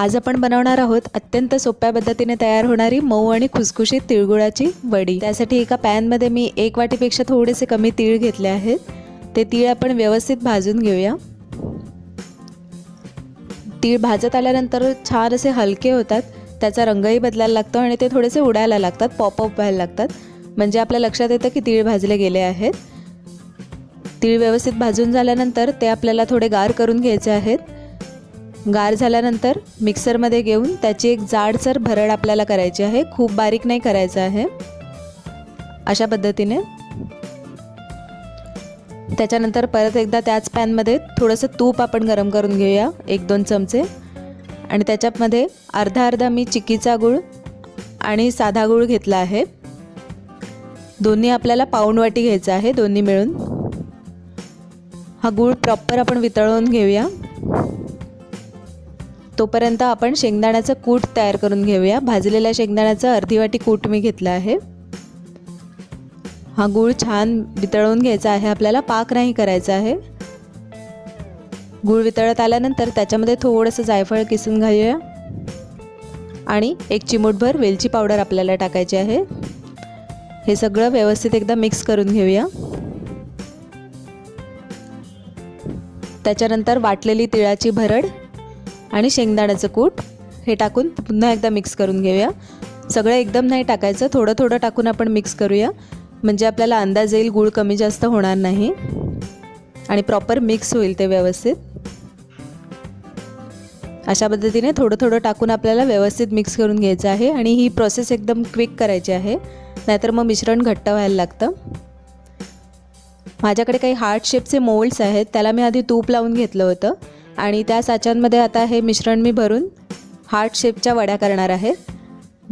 आज आपण बनवणार आहोत अत्यंत सोप्या पद्धतीने तयार होणारी मऊ आणि खुसखुशीत तिळगुळाची वडी. त्यासाठी एका पॅनमध्ये मी एक वाटीपेक्षा थोडेसे कमी तीळ घेतले आहेत. ते तीळ आपण व्यवस्थित भाजून घेऊया. तीळ भाजत आल्यानंतर छान असे हलके होतात. त्याचा रंगही बदलायला लागतो आणि ते थोडेसे उडायला लागतात पॉपअप व्हायला लागतात. म्हणजे आपल्या लक्षात येतं की तीळ भाजले गेले आहेत. तीळ व्यवस्थित भाजून झाल्यानंतर ते आपल्याला थोडे गार करून घ्यायचे आहेत. गार झाल्यानंतर मिक्सरमध्ये घेऊन त्याची एक जाडसर भरड आपल्याला करायची आहे. खूप बारीक नाही करायचं आहे. अशा पद्धतीने. त्याच्यानंतर परत एकदा त्याच पॅनमध्ये थोडंसं तूप आपण गरम करून घेऊया एक दोन चमचे. आणि त्याच्यामध्ये अर्धा अर्धा मी चिक्कीचा गूळ आणि साधा गूळ घेतला आहे. दोन्ही आपल्याला पाऊण वाटी घ्यायचं आहे दोन्ही मिळून. हा गूळ प्रॉपर आपण वितळवून घेऊया. तोपर्यंत आपण शेंगदाण्याचं कूट तयार करून घेऊया. भाजलेल्या शेंगदाण्याचं अर्धी वाटी कूट मी घेतलं आहे. हा गूळ छान वितळवून घ्यायचा आहे. आपल्याला पाक नाही करायचा आहे. गूळ वितळत आल्यानंतर त्याच्यामध्ये थोडंसं जायफळ किसून घालूया. आणि एक चिमूटभर वेलची पावडर आपल्याला टाकायची आहे. हे सगळं व्यवस्थित एकदा मिक्स करून घेऊया. त्याच्यानंतर वाटलेली तिळाची भरड आणि शेंगदाण्याचं कूट हे टाकून पुन्हा एकदा मिक्स करून घेऊया. सगळं एकदम नाही टाकायचं थोडं थोडं टाकून आपण मिक्स करूया. म्हणजे आपल्याला अंदाज येईल गूळ कमी जास्त होणार नाही. आणि प्रॉपर मिक्स होईल ते व्यवस्थित. अशा पद्धतीने थोडं थोडं टाकून आपल्याला व्यवस्थित मिक्स करून घ्यायचं आहे आणि ही प्रोसेस एकदम क्विक करायची आहे. नाहीतर मग मिश्रण घट्ट व्हायला लागतं. माझ्याकडे काही हार्ट शेपचे मोल्ड्स आहेत त्याला मी आधी तूप लावून घेतलं होतं. आणि त्या साच्यांमध्ये आता हे मिश्रण मी भरून हार्ट शेपच्या वड्या करणार आहे.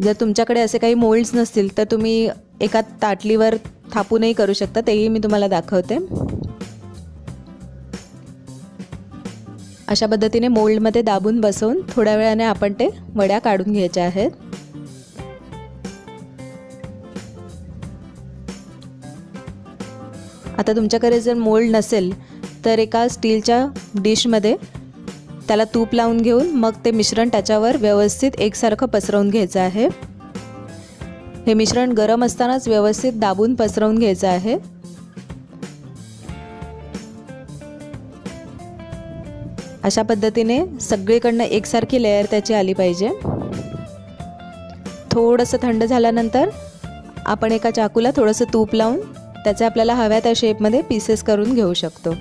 जर तुमच्याकडे असे काही मोल्ड्स नसतील तर तुम्ही एका ताटलीवर थापूनही करू शकता. तेही मी तुम्हाला दाखवते. अशा पद्धतीने मोल्डमध्ये दाबून बसवून थोड्या वेळाने आपण ते वड्या काढून घ्यायच्या आहेत. आता तुमच्याकडे जर मोल्ड नसेल तर एका स्टीलच्या डिशमध्ये त्याला तूप लावून घेऊन मग ते मिश्रण त्याच्यावर व्यवस्थित एकसारखं पसरवून घ्यायचं आहे. हे मिश्रण गरम असतानाच व्यवस्थित दाबून पसरवून घ्यायचं आहे. अशा पद्धतीने सगळीकडनं एकसारखी लेअर त्याची आली पाहिजे. थोडंसं थंड झाल्यानंतर आपण एका चाकूला थोडंसं तूप लावून त्याचे आपल्याला हव्या त्या शेपमध्ये पीसेस करून घेऊ शकतो.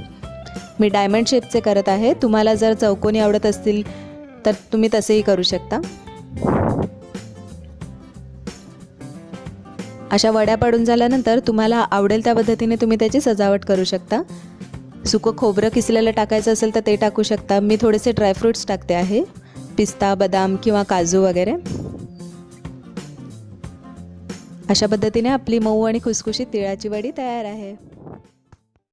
मी डायमंड शेपचे करत आहे. तुम्हाला जर चौकोनी आवडत असतील तर तुम्ही तसेही करू शकता. अशा वड्या पडून झाल्यानंतर तुम्हाला आवडेल त्या पद्धतीने तुम्ही त्याची सजावट करू शकता. सुकं खोबरं किसलेलं टाकायचं असेल तर ते टाकू शकता. मी थोडेसे ड्रायफ्रूट्स टाकते आहे. पिस्ता बदाम किंवा काजू वगैरे. अशा पद्धतीने आपली मऊ आणि खुसखुशीत तिळाची वडी तयार आहे.